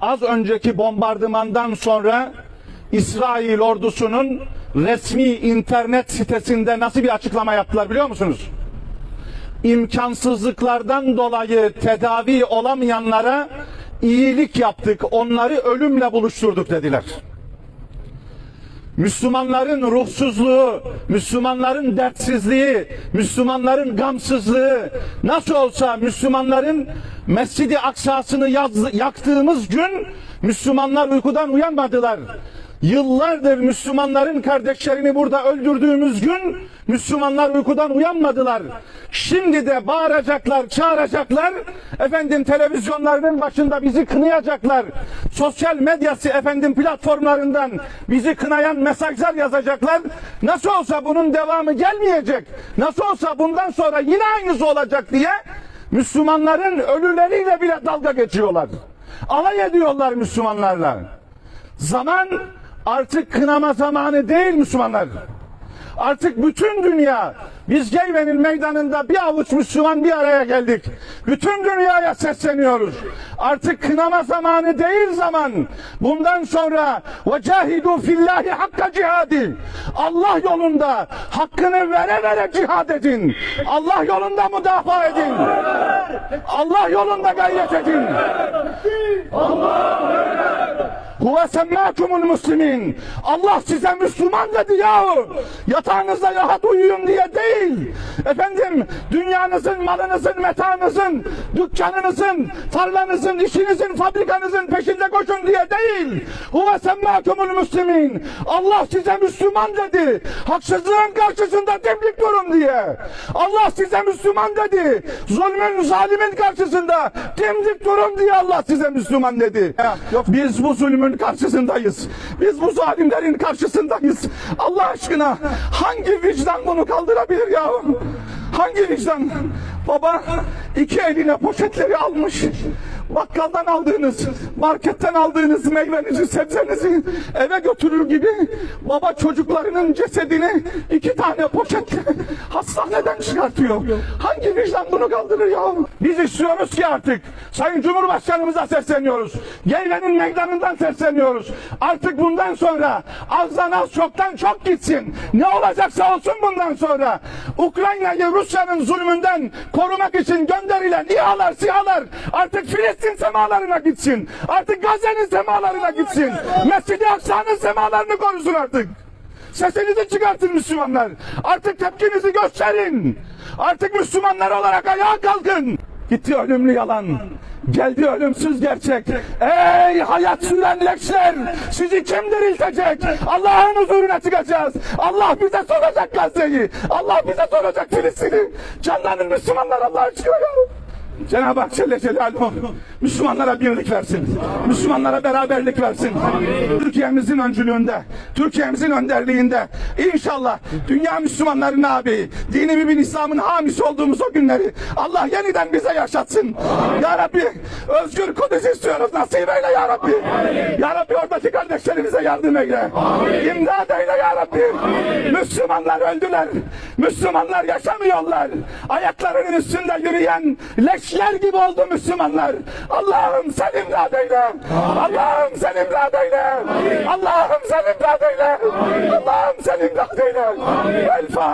az önceki bombardımandan sonra İsrail ordusunun resmi internet sitesinde nasıl bir açıklama yaptılar biliyor musunuz? İmkansızlıklardan dolayı tedavi olamayanlara iyilik yaptık, onları ölümle buluşturduk dediler. Müslümanların ruhsuzluğu, Müslümanların dertsizliği, Müslümanların gamsızlığı nasıl olsa Müslümanların Mescid-i Aksa'sını yaktığımız gün Müslümanlar uykudan uyanmadılar. Yıllardır Müslümanların kardeşlerini burada öldürdüğümüz gün Müslümanlar uykudan uyanmadılar. Şimdi de bağıracaklar, çağıracaklar. Efendim televizyonlarının başında bizi kınayacaklar. Sosyal medyası efendim platformlarından bizi kınayan mesajlar yazacaklar. Nasıl olsa bunun devamı gelmeyecek. Nasıl olsa bundan sonra yine aynısı olacak diye Müslümanların ölüleriyle bile dalga geçiyorlar. Alay ediyorlar Müslümanlarla. Zaman artık kınama zamanı değil Müslümanlar. Artık bütün dünya biz Geyven'in meydanında bir avuç Müslüman bir araya geldik. Bütün dünyaya sesleniyoruz. Artık kınama zamanı değil zaman. Bundan sonra ve cahidu fillahi hakka cihadi. Allah yolunda hakkını vere vere cihad edin. Allah yolunda müdafaa edin. Allah yolunda gayret edin. Huve semmâkumul muslimin. Allah size Müslüman dedi yahu. Yatağınızda rahat uyuyun diye değil. Efendim dünyanızın, malınızın, metanızın, dükkanınızın, tarlanızın, işinizin, fabrikanızın peşinde koşun diye değil. Huve semmâkumul muslimin. Allah size Müslüman dedi. Haksızlığın karşısında dimdik durun diye. Allah size Müslüman dedi. Zulmün, zalimin karşısında dimdik durun diye Allah size Müslüman dedi. Yok biz bu zulmün karşısındayız. Biz bu zalimlerin karşısındayız. Allah aşkına hangi vicdan bunu kaldırabilir ya? Hangi vicdan? Baba iki eline poşetleri almış. Bakkaldan aldığınız, marketten aldığınız meyvenizi, sebzenizi eve götürür gibi baba çocuklarının cesedini iki tane poşetle hastaneden çıkartıyor. Hangi vicdan bunu kaldırır ya? Biz istiyoruz ki artık Sayın Cumhurbaşkanımıza sesleniyoruz. Geyvenin meydanından sesleniyoruz. Artık bundan sonra azdan az çoktan çok gitsin. Ne olacaksa olsun bundan sonra. Ukrayna'yı Rusya'nın zulmünden korumak için gönderilen İHA'lar, SİHA'lar artık Filistin semalarına gitsin. Artık Gazze'nin semalarına gitsin. Mescid-i Aksa'nın semalarını korusun artık. Sesinizi çıkartın Müslümanlar. Artık tepkinizi gösterin. Artık Müslümanlar olarak ayağa kalkın. Gitti ölümlü yalan. Geldi ölümsüz gerçek. Ey hayat süren leşler! Sizi kim diriltecek? Allah'ın huzuruna çıkacağız. Allah bize soracak Gazze'yi. Allah bize soracak Filistin'i. Canlanın Müslümanlar Allah aşkına. Cenab-ı Hak Celle Celaluhu Müslümanlara birlik versin. Müslümanlara beraberlik versin. Türkiye'mizin öncülüğünde, Türkiye'mizin önderliğinde inşallah dünya Müslümanların ağabeyi, dini mübin İslam'ın hamisi olduğumuz o günleri Allah yeniden bize yaşatsın. Ya Rabbi özgür Kudüs istiyoruz. Nasip eyle Ya Rabbi. Ya Rabbi oradaki kardeşlerimize yardım eyle. İmdad eyle Ya Rabbi. Müslümanlar öldüler. Müslümanlar yaşamıyorlar. Ayaklarının üstünde yürüyen leşler gibi oldu Müslümanlar. Allah'ım sen imdad eyle. Allah'ım sen imdad eyle. Allah'ım sen imdad eyle. Allah'ım sen imdad eyle. El.